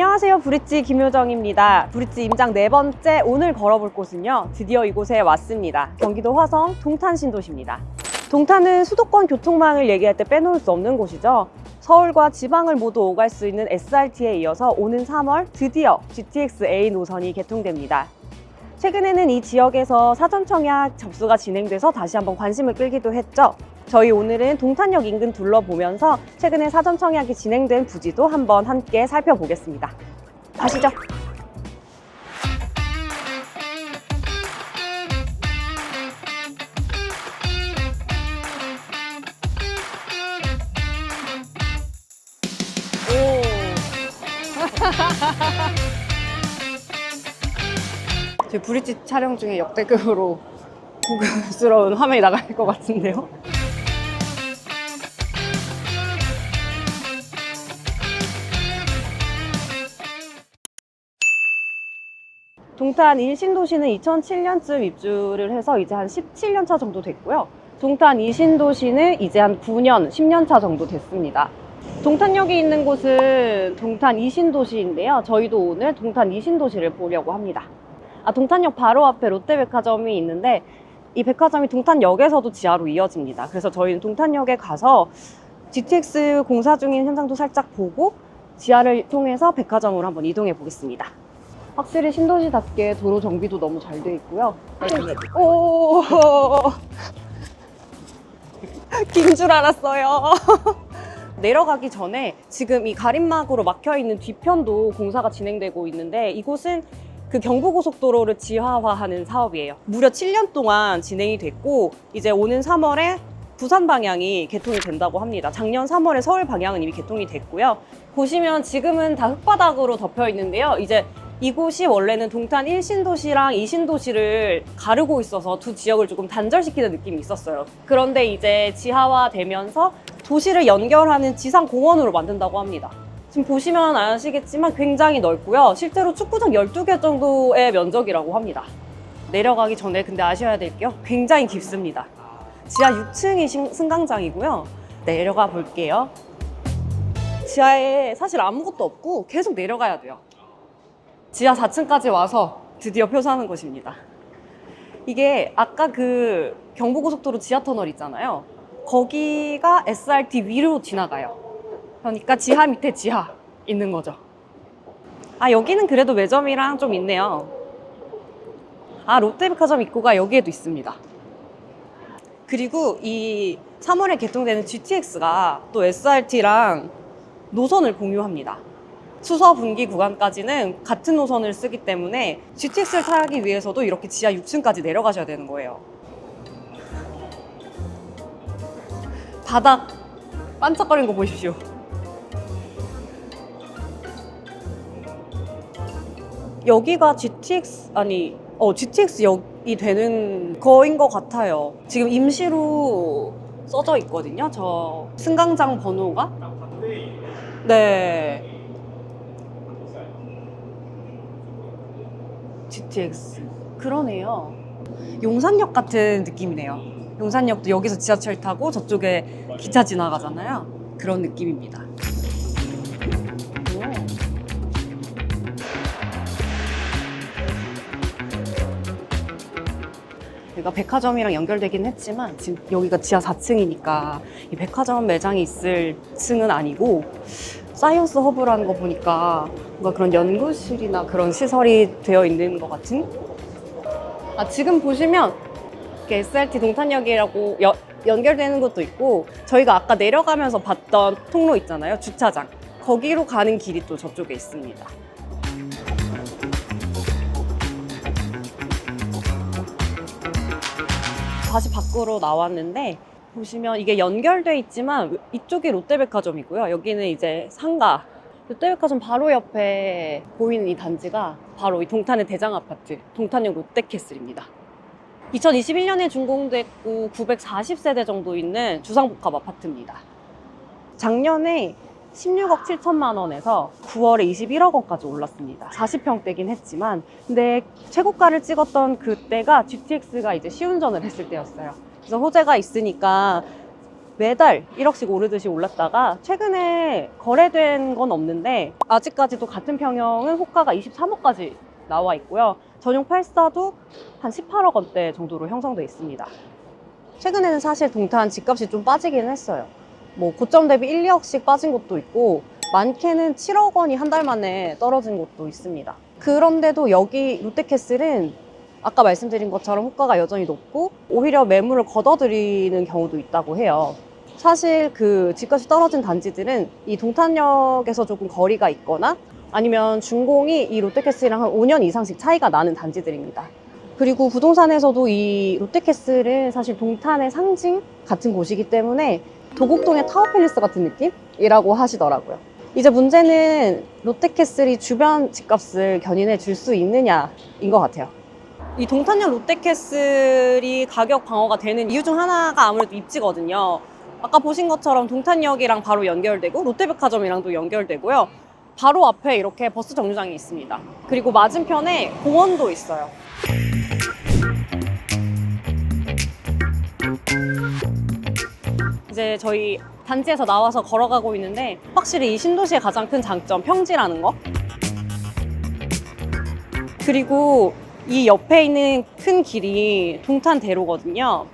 안녕하세요. 브릿지 김효정입니다. 브릿지 임장 네 번째 오늘 걸어볼 곳은요. 드디어 이곳에 왔습니다. 경기도 화성 동탄 신도시입니다. 동탄은 수도권 교통망을 얘기할 때 빼놓을 수 없는 곳이죠. 서울과 지방을 모두 오갈 수 있는 SRT에 이어서 오는 3월 드디어 GTX-A 노선이 개통됩니다. 최근에는 이 지역에서 사전 청약 접수가 진행돼서 다시 한번 관심을 끌기도 했죠. 저희 오늘은 동탄역 인근 둘러보면서 최근에 사전 청약이 진행된 부지도 한번 함께 살펴보겠습니다. 가시죠. 제 브릿지 촬영 중에 역대급으로 고급스러운 화면이 나갈 것 같은데요. 동탄 1신도시는 2007년쯤 입주를 해서 이제 한 17년 차 정도 됐고요. 동탄 2신도시는 이제 한 9년, 10년 차 정도 됐습니다. 동탄역이 있는 곳은 동탄 2신도시인데요. 저희도 오늘 동탄 2신도시를 보려고 합니다. 아, 동탄역 바로 앞에 롯데백화점이 있는데 이 백화점이 동탄역에서도 지하로 이어집니다. 그래서 저희는 동탄역에 가서 GTX 공사 중인 현장도 살짝 보고 지하를 통해서 백화점으로 한번 이동해 보겠습니다. 확실히 신도시답게 도로 정비도 너무 잘 돼 있고요. 오, 긴 줄 알았어요. 내려가기 전에 지금 이 가림막으로 막혀 있는 뒤편도 공사가 진행되고 있는데 이곳은 그 경부고속도로를 지하화하는 사업이에요. 무려 7년 동안 진행이 됐고 이제 오는 3월에 부산 방향이 개통이 된다고 합니다. 작년 3월에 서울 방향은 이미 개통이 됐고요. 보시면 지금은 다 흙바닥으로 덮여 있는데요. 이제 이곳이 원래는 동탄 1신도시랑 2신도시를 가르고 있어서 두 지역을 조금 단절시키는 느낌이 있었어요. 그런데 이제 지하화되면서 도시를 연결하는 지상공원으로 만든다고 합니다. 지금 보시면 아시겠지만 굉장히 넓고요. 실제로 축구장 12개 정도의 면적이라고 합니다. 내려가기 전에 근데 아셔야 될 게요. 굉장히 깊습니다. 지하 6층이 승강장이고요. 내려가 볼게요. 지하에 사실 아무것도 없고 계속 내려가야 돼요. 지하 4층까지 와서 드디어 표사하는 곳입니다. 이게 아까 그 경부고속도로 지하터널 있잖아요. 거기가 SRT 위로 지나가요. 그러니까 지하 밑에 지하 있는 거죠. 아, 여기는 그래도 매점이랑 좀 있네요. 아, 롯데백화점 입구가 여기에도 있습니다. 그리고 이 3월에 개통되는 GTX가 또 SRT랑 노선을 공유합니다. 수서 분기 구간까지는 같은 노선을 쓰기 때문에 GTX를 타기 위해서도 이렇게 지하 6층까지 내려가셔야 되는 거예요. 바닥 반짝거리는 거 보십시오. 여기가 GTX 아니 어 GTX 역이 되는 거인 것 같아요. 지금 임시로 써져 있거든요. 저 승강장 번호가 네. GTX 그러네요. 용산역 같은 느낌이네요. 용산역도 여기서 지하철 타고 저쪽에 기차 지나가잖아요. 그런 느낌입니다. 오. 여기가 백화점이랑 연결되긴 했지만 지금 여기가 지하 4층이니까 이 백화점 매장이 있을 층은 아니고 사이언스 허브라는 거 보니까 뭔가 그런 연구실이나 그런 시설이 되어 있는 것 같은? 아, 지금 보시면 이렇게 SRT 동탄역이라고 여- 연결되는 것도 있고 저희가 아까 내려가면서 봤던 통로 있잖아요. 주차장. 거기로 가는 길이 또 저쪽에 있습니다. 다시 밖으로 나왔는데 보시면 이게 연결돼 있지만 이쪽이 롯데백화점이고요. 여기는 이제 상가. 롯데백화점 바로 옆에 보이는 이 단지가 바로 이 동탄의 대장 아파트, 동탄역 롯데캐슬입니다. 2021년에 준공됐고 940세대 정도 있는 주상복합 아파트입니다. 작년에 16억 7천만 원에서 9월에 21억 원까지 올랐습니다. 40평대긴 했지만, 근데 최고가를 찍었던 그때가 GTX가 이제 시운전을 했을 때였어요. 그래서 호재가 있으니까 매달 1억씩 오르듯이 올랐다가 최근에 거래된 건 없는데 아직까지도 같은 평형은 호가가 23억까지 나와 있고요. 전용 84도 한 18억 원대 정도로 형성돼 있습니다. 최근에는 사실 동탄 집값이 좀 빠지긴 했어요. 뭐 고점 대비 1, 2억씩 빠진 곳도 있고 많게는 7억 원이 한 달 만에 떨어진 곳도 있습니다. 그런데도 여기 롯데캐슬은 아까 말씀드린 것처럼 호가가 여전히 높고 오히려 매물을 걷어들이는 경우도 있다고 해요. 사실 그 집값이 떨어진 단지들은 이 동탄역에서 조금 거리가 있거나 아니면 준공이 이 롯데캐슬이랑 한 5년 이상씩 차이가 나는 단지들입니다. 그리고 부동산에서도 이 롯데캐슬은 사실 동탄의 상징 같은 곳이기 때문에 도곡동의 타워팰리스 같은 느낌이라고 하시더라고요. 이제 문제는 롯데캐슬이 주변 집값을 견인해 줄 수 있느냐인 것 같아요. 이 동탄역 롯데캐슬이 가격 방어가 되는 이유 중 하나가 아무래도 입지거든요. 아까 보신 것처럼 동탄역이랑 바로 연결되고 롯데백화점이랑도 연결되고요. 바로 앞에 이렇게 버스 정류장이 있습니다. 그리고 맞은편에 공원도 있어요. 이제 저희 단지에서 나와서 걸어가고 있는데 확실히 이 신도시의 가장 큰 장점 평지라는 거 그리고 이 옆에 있는 큰 길이 동탄대로거든요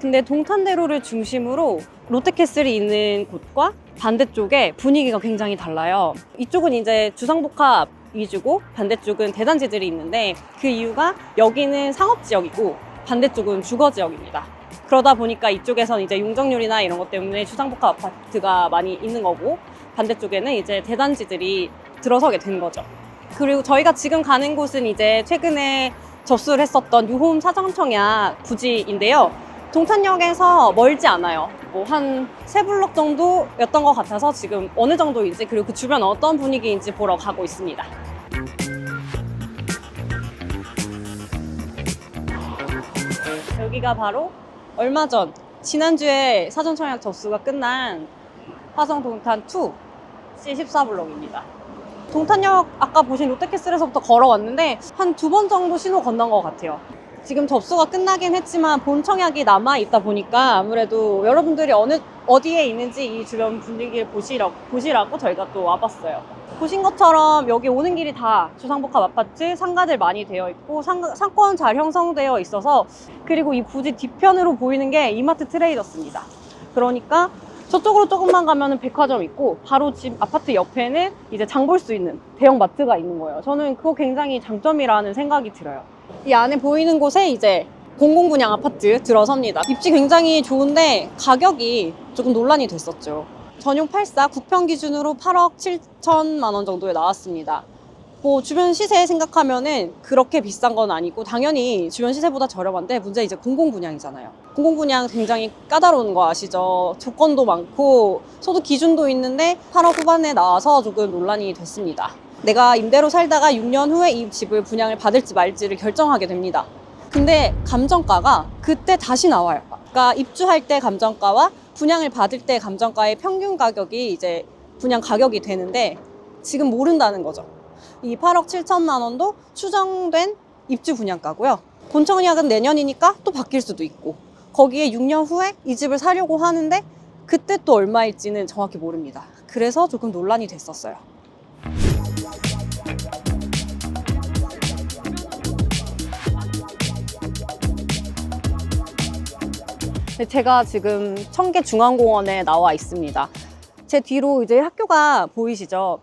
근데 동탄대로를 중심으로 롯데캐슬이 있는 곳과 반대쪽에 분위기가 굉장히 달라요 이쪽은 이제 주상복합 위주고 반대쪽은 대단지들이 있는데 그 이유가 여기는 상업지역이고 반대쪽은 주거지역입니다 그러다 보니까 이쪽에선 이제 용적률이나 이런 것 때문에 주상복합 아파트가 많이 있는 거고 반대쪽에는 이제 대단지들이 들어서게 된 거죠. 그리고 저희가 지금 가는 곳은 이제 최근에 접수를 했었던 유홈 사정청약 부지인데요. 동탄역에서 멀지 않아요. 뭐 한 세 블럭 정도였던 것 같아서 지금 어느 정도인지 그리고 그 주변 어떤 분위기인지 보러 가고 있습니다. 여기가 바로 얼마 전 지난주에 사전 청약 접수가 끝난 화성 동탄 2 C14 블록입니다. 동탄역 아까 보신 롯데캐슬에서부터 걸어왔는데 한 두 번 정도 신호 건넌 것 같아요. 지금 접수가 끝나긴 했지만 본 청약이 남아 있다 보니까 아무래도 여러분들이 어느 어디에 있는지 이 주변 분위기를 보시라, 보시라고 저희가 또 와봤어요. 보신 것처럼 여기 오는 길이 다 주상복합 아파트 상가들 많이 되어 있고 상, 상권 잘 형성되어 있어서 그리고 이 부지 뒤편으로 보이는 게 이마트 트레이더스입니다. 그러니까 저쪽으로 조금만 가면은 백화점 있고 바로 집 아파트 옆에는 이제 장 볼 수 있는 대형 마트가 있는 거예요. 저는 그거 굉장히 장점이라는 생각이 들어요. 이 안에 보이는 곳에 이제 공공분양 아파트 들어섭니다. 입지 굉장히 좋은데 가격이 조금 논란이 됐었죠. 전용 84 국평 기준으로 8억 7천만 원 정도에 나왔습니다. 뭐 주변 시세 생각하면은 그렇게 비싼 건 아니고 당연히 주변 시세보다 저렴한데 문제 이제 공공 분양이잖아요. 공공 분양 굉장히 까다로운 거 아시죠? 조건도 많고 소득 기준도 있는데 8억 후반에 나와서 조금 논란이 됐습니다. 내가 임대로 살다가 6년 후에 이 집을 분양을 받을지 말지를 결정하게 됩니다. 근데 감정가가 그때 다시 나와요. 그러니까 입주할 때 감정가와 분양을 받을 때 감정가의 평균 가격이 이제 분양 가격이 되는데 지금 모른다는 거죠. 이 8억 7천만 원도 추정된 입주 분양가고요. 본청약은 내년이니까 또 바뀔 수도 있고 거기에 6년 후에 이 집을 사려고 하는데 그때 또 얼마일지는 정확히 모릅니다. 그래서 조금 논란이 됐었어요. 네, 제가 지금 청계 중앙공원에 나와 있습니다. 제 뒤로 이제 학교가 보이시죠?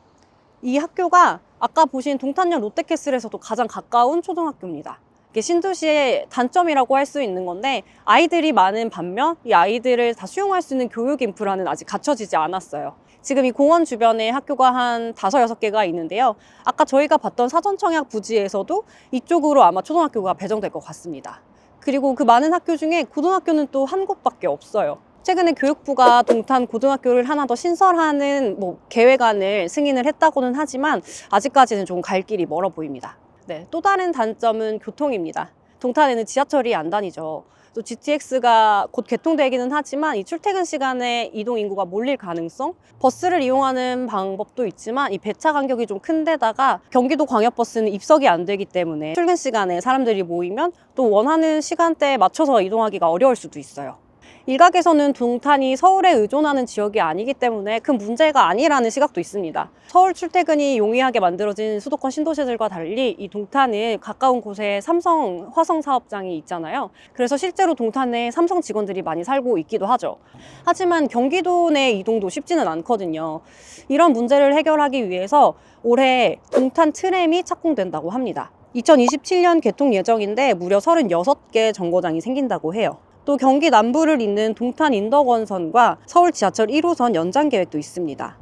이 학교가 아까 보신 동탄역 롯데캐슬에서도 가장 가까운 초등학교입니다. 이게 신도시의 단점이라고 할 수 있는 건데 아이들이 많은 반면 이 아이들을 다 수용할 수 있는 교육 인프라는 아직 갖춰지지 않았어요. 지금 이 공원 주변에 학교가 한 다섯 여섯 개가 있는데요. 아까 저희가 봤던 사전청약 부지에서도 이쪽으로 아마 초등학교가 배정될 것 같습니다. 그리고 그 많은 학교 중에 고등학교는 또 한 곳밖에 없어요. 최근에 교육부가 동탄 고등학교를 하나 더 신설하는 뭐 계획안을 승인을 했다고는 하지만 아직까지는 좀 갈 길이 멀어 보입니다. 네, 또 다른 단점은 교통입니다. 동탄에는 지하철이 안 다니죠. 또 GTX가 곧 개통되기는 하지만 이 출퇴근 시간에 이동 인구가 몰릴 가능성, 버스를 이용하는 방법도 있지만 이 배차 간격이 좀 큰데다가 경기도 광역버스는 입석이 안 되기 때문에 출근 시간에 사람들이 모이면 또 원하는 시간대에 맞춰서 이동하기가 어려울 수도 있어요. 일각에서는 동탄이 서울에 의존하는 지역이 아니기 때문에 큰 문제가 아니라는 시각도 있습니다. 서울 출퇴근이 용이하게 만들어진 수도권 신도시들과 달리 이 동탄은 가까운 곳에 삼성 화성 사업장이 있잖아요. 그래서 실제로 동탄에 삼성 직원들이 많이 살고 있기도 하죠. 하지만 경기도 내 이동도 쉽지는 않거든요. 이런 문제를 해결하기 위해서 올해 동탄 트램이 착공된다고 합니다. 2027년 개통 예정인데 무려 36개 정거장이 생긴다고 해요. 또 경기 남부를 잇는 동탄 인덕원선과 서울 지하철 1호선 연장 계획도 있습니다.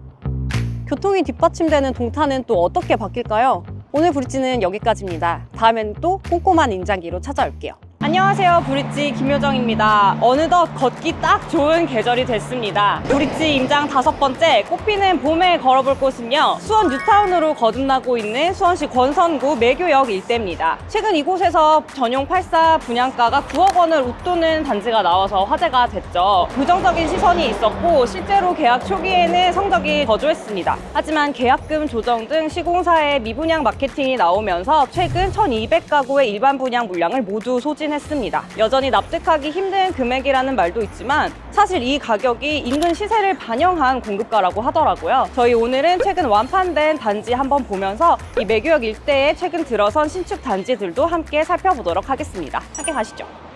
교통이 뒷받침되는 동탄은 또 어떻게 바뀔까요? 오늘 브릿지는 여기까지입니다. 다음엔 또 꼼꼼한 인장기로 찾아올게요. 안녕하세요. 브릿지 김효정입니다. 어느덧 걷기 딱 좋은 계절이 됐습니다. 브릿지 임장 다섯 번째 꽃피는 봄에 걸어볼 곳은요. 수원 뉴타운으로 거듭나고 있는 수원시 권선구 매교역 일대입니다. 최근 이곳에서 전용 84 분양가가 9억 원을 웃도는 단지가 나와서 화제가 됐죠. 부정적인 시선이 있었고 실제로 계약 초기에는 성적이 거조했습니다. 하지만 계약금 조정 등 시공사의 미분양 마케팅이 나오면서 최근 1,200가구의 일반 분양 물량을 모두 소진 했습니다. 여전히 납득하기 힘든 금액이라는 말도 있지만 사실 이 가격이 인근 시세를 반영한 공급가라고 하더라고요. 저희 오늘은 최근 완판된 단지 한번 보면서 이 매교역 일대에 최근 들어선 신축 단지들도 함께 살펴보도록 하겠습니다. 함께 가시죠.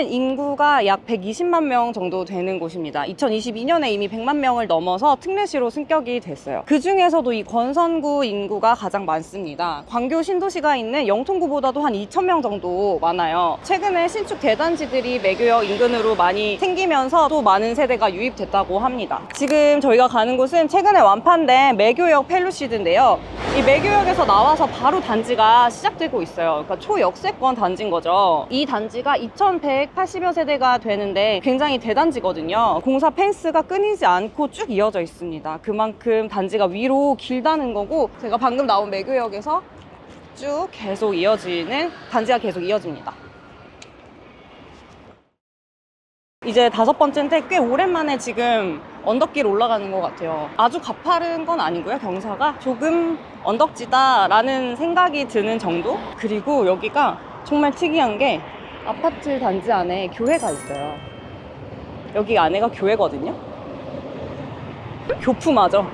수원은 인구가 약 120만 명 정도 되는 곳입니다. 2022년에 이미 100만 명을 넘어서 특례시로 승격이 됐어요. 그 중에서도 이 권선구 인구가 가장 많습니다. 광교 신도시가 있는 영통구보다도 한 2천 명 정도 많아요. 최근에 신축 대단지들이 매교역 인근으로 많이 생기면서 또 많은 세대가 유입됐다고 합니다. 지금 저희가 가는 곳은 최근에 완판된 매교역 펠루시드인데요. 이 매교역에서 나와서 바로 단지가 시작되고 있어요. 그러니까 초역세권 단지인 거죠. 이 단지가 2,180여 세대가 되는데 굉장히 대단지거든요. 공사 펜스가 끊이지 않고 쭉 이어져 있습니다. 그만큼 단지가 위로 길다는 거고 제가 방금 나온 매교역에서 쭉 계속 이어지는 단지가 계속 이어집니다. 이제 다섯 번째인데 꽤 오랜만에 지금 언덕길 올라가는 것 같아요. 아주 가파른 건 아니고요, 경사가. 조금 언덕지다라는 생각이 드는 정도? 그리고 여기가 정말 특이한 게 아파트 단지 안에 교회가 있어요. 여기 안에가 교회거든요. 교품하죠.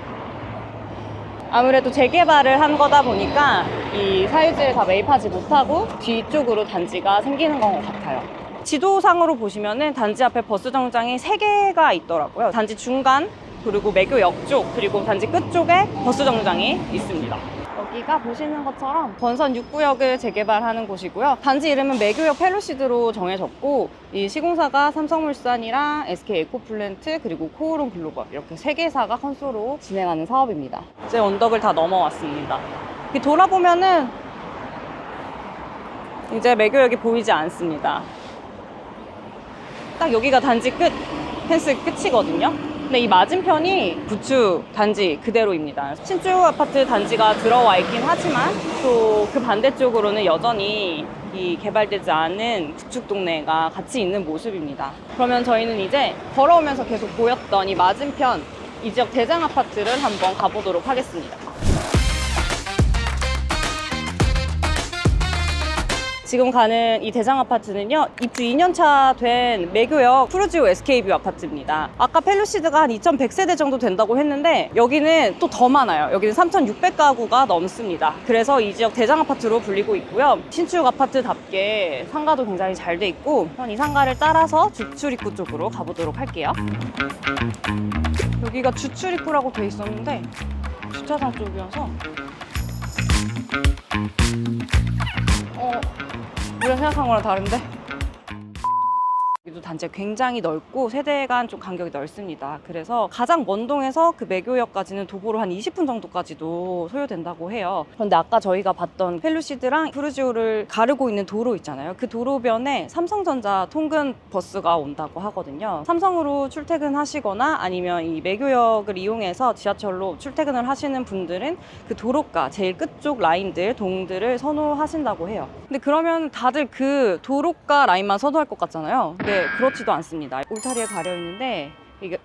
아무래도 재개발을 한 거다 보니까 이 사유지를 다 매입하지 못하고 뒤쪽으로 단지가 생기는 것 같아요. 지도상으로 보시면은 단지 앞에 버스 정장이 세개가 있더라고요. 단지 중간, 그리고 매교역 쪽, 그리고 단지 끝 쪽에 버스 정장이 있습니다. 여기가 보시는 것처럼 권선 6구역을 재개발하는 곳이고요. 단지 이름은 매교역 펠로시드로 정해졌고 이 시공사가 삼성물산이랑 SK 에코플랜트 그리고 코오롱 글로벌 이렇게 세 개사가 컨소로 진행하는 사업입니다. 이제 언덕을 다 넘어왔습니다. 돌아보면은 이제 매교역이 보이지 않습니다. 딱 여기가 단지 끝 펜스 끝이거든요. 근데 이 맞은편이 구축 단지 그대로입니다. 신축 아파트 단지가 들어와 있긴 하지만 또 그 반대쪽으로는 여전히 이 개발되지 않은 구축 동네가 같이 있는 모습입니다. 그러면 저희는 이제 걸어오면서 계속 보였던 이 맞은편 이 지역 대장 아파트를 한번 가보도록 하겠습니다. 지금 가는 이 대장 아파트는요 입주 2년차 된 매교역 푸르지오 SK뷰 아파트입니다. 아까 펠루시드가 한 2100세대 정도 된다고 했는데 여기는 또 더 많아요. 여기는 3600가구가 넘습니다. 그래서 이 지역 대장 아파트로 불리고 있고요. 신축 아파트답게 상가도 굉장히 잘 돼 있고 전이 상가를 따라서 주출입구 쪽으로 가보도록 할게요. 여기가 주출입구라고 돼 있었는데 주차장 쪽이어서 어, 우리가 생각한 거랑 다른데? 여기도 단지가 굉장히 넓고 세대 간 좀 간격이 넓습니다. 그래서 가장 먼 동에서 그 매교역까지는 도보로 한 20분 정도까지도 소요된다고 해요. 그런데 아까 저희가 봤던 펠루시드랑 푸르지오를 가르고 있는 도로 있잖아요. 그 도로변에 삼성전자 통근 버스가 온다고 하거든요. 삼성으로 출퇴근하시거나 아니면 이 매교역을 이용해서 지하철로 출퇴근을 하시는 분들은 그 도로가 제일 끝쪽 라인들 동들을 선호하신다고 해요. 근데 그러면 다들 그 도로가 라인만 선호할 것 같잖아요. 네, 그렇지도 않습니다. 울타리에 가려 있는데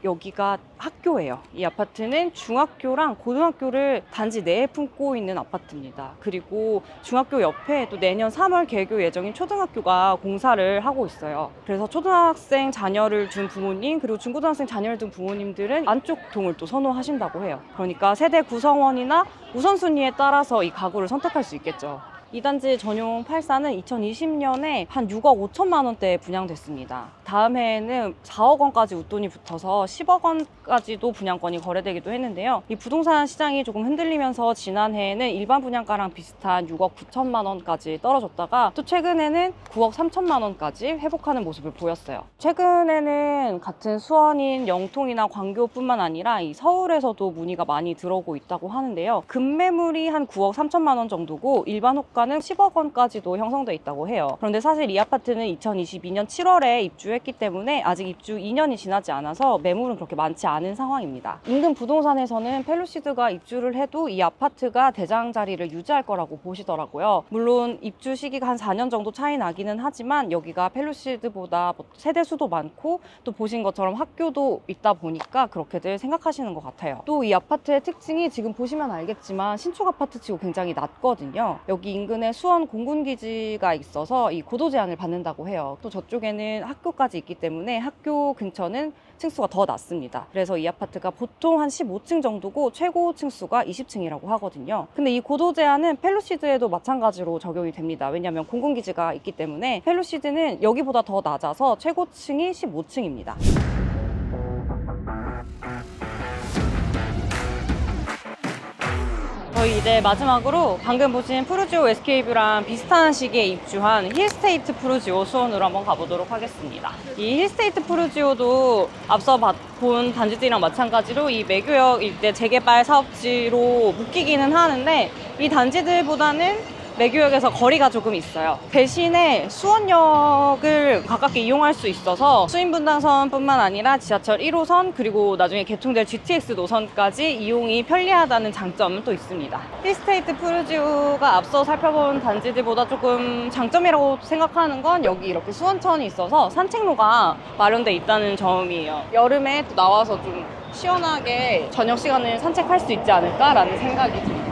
여기가 학교예요. 이 아파트는 중학교랑 고등학교를 단지 내에 품고 있는 아파트입니다. 그리고 중학교 옆에 또 내년 3월 개교 예정인 초등학교가 공사를 하고 있어요. 그래서 초등학생 자녀를 둔 부모님 그리고 중고등학생 자녀를 둔 부모님들은 안쪽 동을 또 선호하신다고 해요. 그러니까 세대 구성원이나 우선순위에 따라서 이 가구를 선택할 수 있겠죠. 이 단지 전용 84는 2020년에 한 6억 5천만 원대에 분양됐습니다. 다음 해에는 4억 원까지 웃돈이 붙어서 10억 원까지도 분양권이 거래되기도 했는데요. 이 부동산 시장이 조금 흔들리면서 지난해에는 일반 분양가랑 비슷한 6억 9천만 원까지 떨어졌다가 또 최근에는 9억 3천만 원까지 회복하는 모습을 보였어요. 최근에는 같은 수원인 영통이나 광교뿐만 아니라 이 서울에서도 문의가 많이 들어오고 있다고 하는데요. 급매물이 한 9억 3천만 원 정도고 일반 호가 는 10억 원까지도 형성돼 있다고 해요. 그런데 사실 이 아파트는 2022년 7월에 입주했기 때문에 아직 입주 2년이 지나지 않아서 매물은 그렇게 많지 않은 상황입니다. 인근 부동산에서는 펠루시드가 입주를 해도 이 아파트가 대장 자리를 유지할 거라고 보시더라고요. 물론 입주 시기가 한 4년 정도 차이 나기는 하지만 여기가 펠루시드보다 뭐 세대 수도 많고 또 보신 것처럼 학교도 있다 보니까 그렇게들 생각하시는 것 같아요. 또 이 아파트의 특징이 지금 보시면 알겠지만 신축 아파트 치고 굉장히 낮거든요. 여기 인근 에 수원 공군기지가 있어서 이 고도 제한을 받는다고 해요. 또 저쪽에는 학교까지 있기 때문에 학교 근처는 층수가 더 낮습니다. 그래서 이 아파트가 보통 한 15층 정도고 최고 층수가 20층이라고 하거든요. 근데 이 고도 제한은 펠루시드에도 마찬가지로 적용이 됩니다. 왜냐하면 공군기지가 있기 때문에 펠루시드는 여기보다 더 낮아서 최고층이 15층입니다. 저희 이제 마지막으로 방금 보신 푸르지오 에스케이브랑 비슷한 시기에 입주한 힐스테이트 푸르지오 수원으로 한번 가보도록 하겠습니다. 이 힐스테이트 푸르지오도 앞서 봤- 본 단지들이랑 마찬가지로 이 매교역 일대 재개발 사업지로 묶이기는 하는데 이 단지들보다는 매교역에서 거리가 조금 있어요. 대신에 수원역을 가깝게 이용할 수 있어서 수인분당선뿐만 아니라 지하철 1호선 그리고 나중에 개통될 GTX 노선까지 이용이 편리하다는 장점은 또 있습니다. 힐스테이트 푸르지오가 앞서 살펴본 단지들보다 조금 장점이라고 생각하는 건 여기 이렇게 수원천이 있어서 산책로가 마련돼 있다는 점이에요. 여름에 또 나와서 좀 시원하게 저녁 시간을 산책할 수 있지 않을까라는 생각이 듭니다.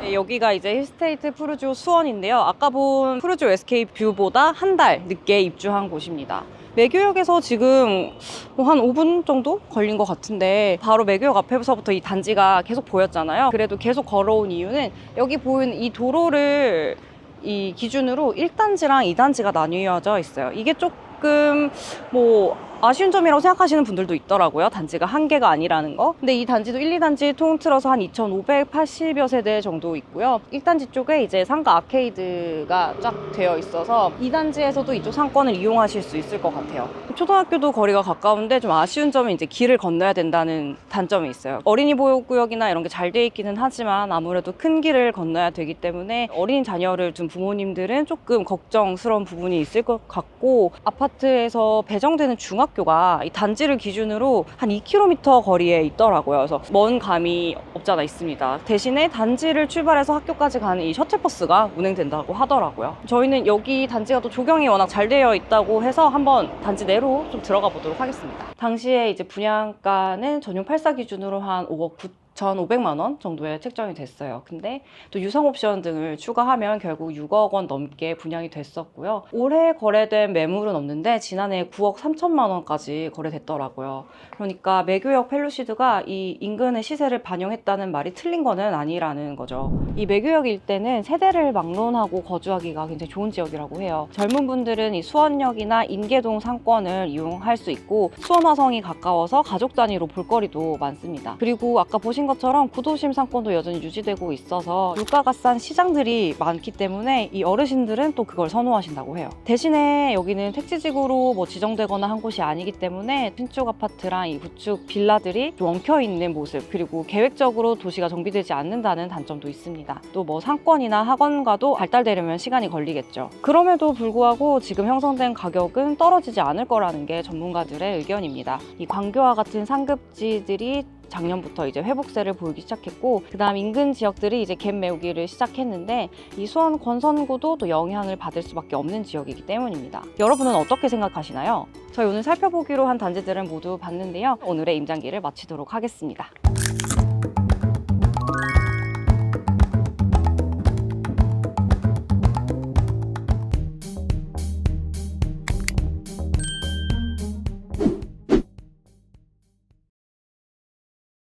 네, 여기가 이제 힐스테이트 푸르지오 수원인데요. 아까 본 푸르지오 SK 뷰보다 한 달 늦게 입주한 곳입니다. 매교역에서 지금 뭐한 5분 정도 걸린 것 같은데 바로 매교역 앞에서부터 이 단지가 계속 보였잖아요. 그래도 계속 걸어온 이유는 여기 보이는 이 도로를 이 기준으로 1단지랑 2단지가 나뉘어져 있어요. 이게 조금 뭐 아쉬운 점이라고 생각하시는 분들도 있더라고요. 단지가 한 개가 아니라는 거. 근데 이 단지도 1, 2단지 통틀어서 한 2,580여 세대 정도 있고요. 1단지 쪽에 이제 상가 아케이드가 쫙 되어 있어서 2단지에서도 이쪽 상권을 이용하실 수 있을 것 같아요. 초등학교도 거리가 가까운데 좀 아쉬운 점은 이제 길을 건너야 된다는 단점이 있어요. 어린이 보호구역이나 이런 게 잘 돼 있기는 하지만 아무래도 큰 길을 건너야 되기 때문에 어린 자녀를 둔 부모님들은 조금 걱정스러운 부분이 있을 것 같고 아파트에서 배정되는 중학 교가 이 단지를 기준으로 한 2km 거리에 있더라고요. 그래서 먼 감이 없잖아 있습니다. 대신에 단지를 출발해서 학교까지 가는 이 셔틀버스가 운행된다고 하더라고요. 저희는 여기 단지가 또 조경이 워낙 잘 되어 있다고 해서 한번 단지 내로 좀 들어가 보도록 하겠습니다. 당시에 이제 분양가는 전용 84 기준으로 한 5억 9 1,500만 원 정도에 책정이 됐어요. 근데 또 유상 옵션 등을 추가하면 결국 6억 원 넘게 분양이 됐었고요. 올해 거래된 매물은 없는데 지난해 9억 3천만 원까지 거래됐더라고요. 그러니까 매교역 펠루시드가 이 인근의 시세를 반영했다는 말이 틀린 거는 아니라는 거죠. 이 매교역 일대는 세대를 막론하고 거주하기가 굉장히 좋은 지역이라고 해요. 젊은 분들은 이 수원역이나 인계동 상권을 이용할 수 있고 수원 화성이 가까워서 가족 단위로 볼거리도 많습니다. 그리고 아까 보신 것처럼 구도심 상권도 여전히 유지되고 있어서 물가가 싼 시장들이 많기 때문에 이 어르신들은 또 그걸 선호하신다고 해요. 대신에 여기는 택지지구로 뭐 지정되거나 한 곳이 아니기 때문에 신축 아파트랑 이 구축 빌라들이 엉켜 있는 모습 그리고 계획적으로 도시가 정비되지 않는다는 단점도 있습니다. 또 뭐 상권이나 학원과도 발달되려면 시간이 걸리겠죠. 그럼에도 불구하고 지금 형성된 가격은 떨어지지 않을 거라는 게 전문가들의 의견입니다. 이 광교와 같은 상급지들이 작년부터 이제 회복세를 보이기 시작했고 그다음 인근 지역들이 이제 갭 메우기를 시작했는데 이 수원 권선구도 또 영향을 받을 수밖에 없는 지역이기 때문입니다. 여러분은 어떻게 생각하시나요? 저희 오늘 살펴보기로 한 단지들은 모두 봤는데요. 오늘의 임장기를 마치도록 하겠습니다.